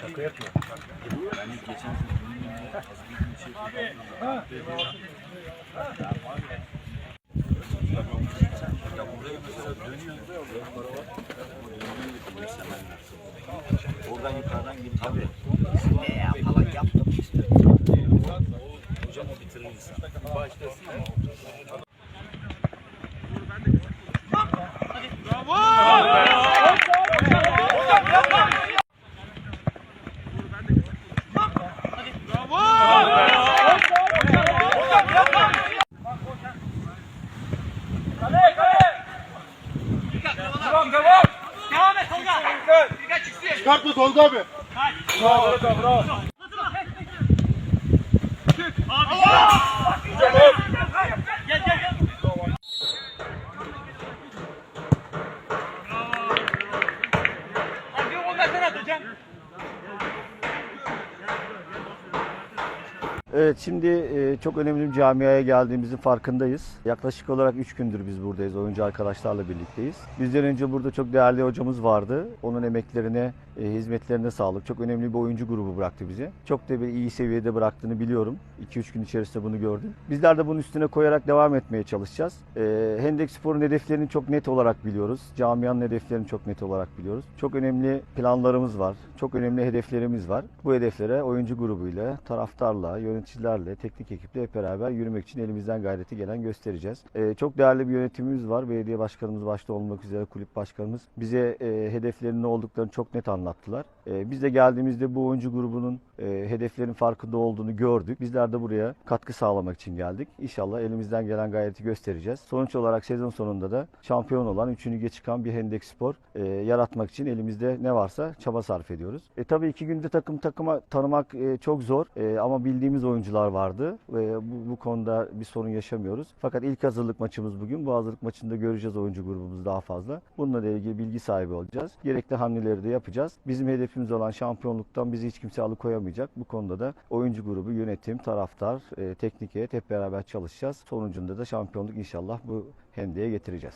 Şaka yapıyor. Yani geçen Ya buraya mesela dönüyor. Dört para var. O dönüyor gibi istemen lazım. Oradan yukarıdan git tabii. Ne ya falan yaptım işte. Hocam o bitirir insan. Başlasın ama. Çıkartma Tolga abi. Evet şimdi e, çok önemli bir camiaya geldiğimizin farkındayız. Yaklaşık olarak 3 gündür biz buradayız. Oyuncu arkadaşlarla birlikteyiz. Bizden önce burada çok değerli hocamız vardı. Onun emeklerine, e, hizmetlerine sağlık. Çok önemli bir oyuncu grubu bıraktı bizi. Çok da bir iyi seviyede bıraktığını biliyorum. 2-3 gün içerisinde bunu gördüm. Bizler de bunun üstüne koyarak devam etmeye çalışacağız. E, Hendek Spor'un hedeflerini çok net olarak biliyoruz. Camianın hedeflerini çok net olarak biliyoruz. Çok önemli planlarımız var. Çok önemli hedeflerimiz var. Bu hedeflere oyuncu grubuyla, taraftarla, yöneticilerle, teknik ekiple hep beraber yürümek için elimizden gayreti gelen göstereceğiz. Ee, çok değerli bir yönetimimiz var. Belediye başkanımız başta olmak üzere kulüp başkanımız bize e, hedeflerinin ne olduklarını çok net anlattılar. E, biz de geldiğimizde bu oyuncu grubunun e, hedeflerin farkında olduğunu gördük. Bizler de buraya katkı sağlamak için geldik. İnşallah elimizden gelen gayreti göstereceğiz. Sonuç olarak sezon sonunda da şampiyon olan, üçüncü lige çıkan bir Hendek Spor e, yaratmak için elimizde ne varsa çaba sarf ediyoruz. E, tabii iki günde takım takıma tanımak e, çok zor E, ama bildiğimiz oyuncular vardı ve bu, bu konuda bir sorun yaşamıyoruz. Fakat ilk hazırlık maçımız bugün. Bu hazırlık maçında göreceğiz oyuncu grubumuzu daha fazla. Bununla ilgili bilgi sahibi olacağız. Gerekli hamleleri de yapacağız. Bizim hedefimiz olan şampiyonluktan bizi hiç kimse alıkoyamayacak. Bu konuda da oyuncu grubu, yönetim, taraftar, e, teknik heyet hep beraber çalışacağız. Sonucunda da şampiyonluk inşallah bu hendeye getireceğiz.